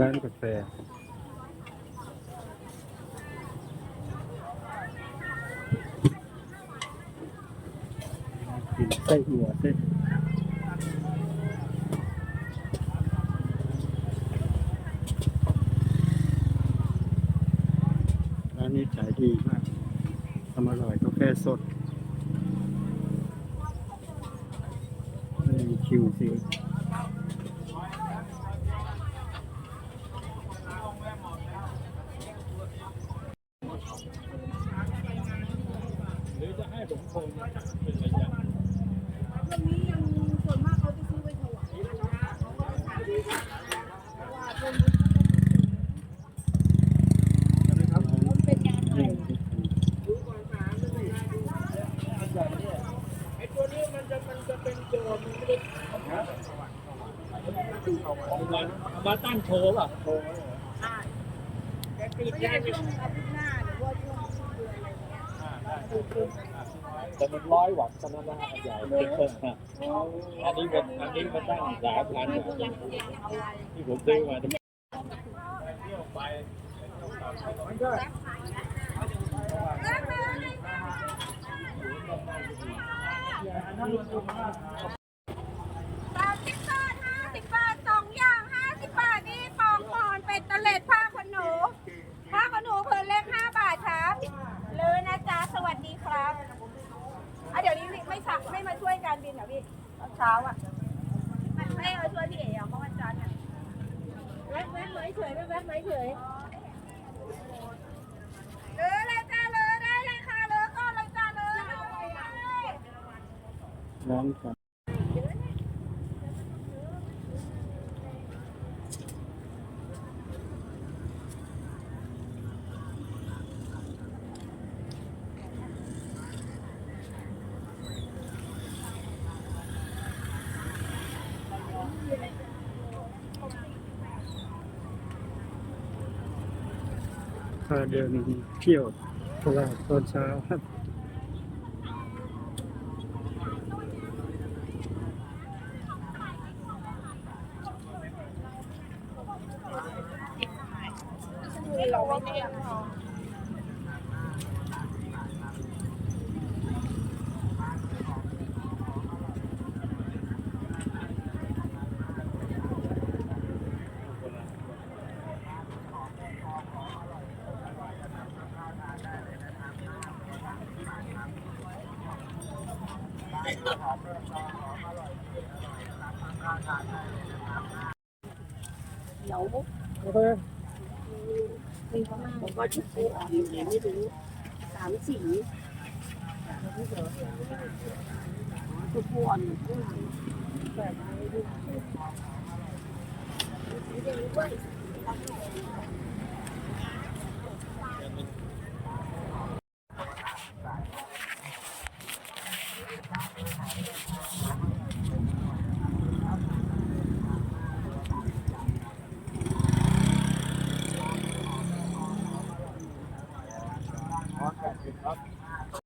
ร้านกาแฟกินไส้หัวเส้นร้านนี้ขายดีมากทำอร่อยกาแฟสดไม่มีคิวซื้ อหรือจะให้ผมโทรเป็นระยะช่วงนี้ยังส่วนมากเขาจะซื้อไว้ถวายเขาก็ขายดีเพราะว่าต้นมันเป็นงานใหม่ไอ้ตัวนี้มันจะมันจะเป็นตัวมันไม่ได้มาตั้งโชว์ป่ะโชว์อ่แติดไม่แกช่ติดช่วงอาทิตย์หน้าหรือว่าช่วงเดือนอะไรอย่างเงี้ย แต่มันร้อยหวังสำนักงานใหญ่เลยเพิ่มนะอันนี้มันอันนี้มันตั้งสามพันที่ผมซื้อมาสามสิบบาทห้าสิบบาทสองอย่างห้าสิบบาทนี่ปองพรเป็นตะเล็ดผ้าขนหนู ผ้าขนหนูผืนเล็กห้าบาทครับเลยนะจ๊ะสวัสดีครับอะเดี๋ยวนี้ไม่ชักไม่มาช่วยการบินเหรอพี่ตอน เช้าอะไม่ไม่มาช่วยพี่เอ๋เหรอเมื่อวันจันทร์อะแวะแวะไหมเฉยไม่แวะไหมเฉยเลยเลยจ้าเลยได้เลยค่ะเลยก็เลยจ้าเลยร้านกา พาเดินเที่ยวตลาดตอนเช้าครับเราไม่ได้ ยังพอเดี๋ยวมีข้างหน้าผมก็ชุดซื้อของแต่ไม่รู้สามสีตัวพวนข้างหลังแบบนี้ด้ด้วย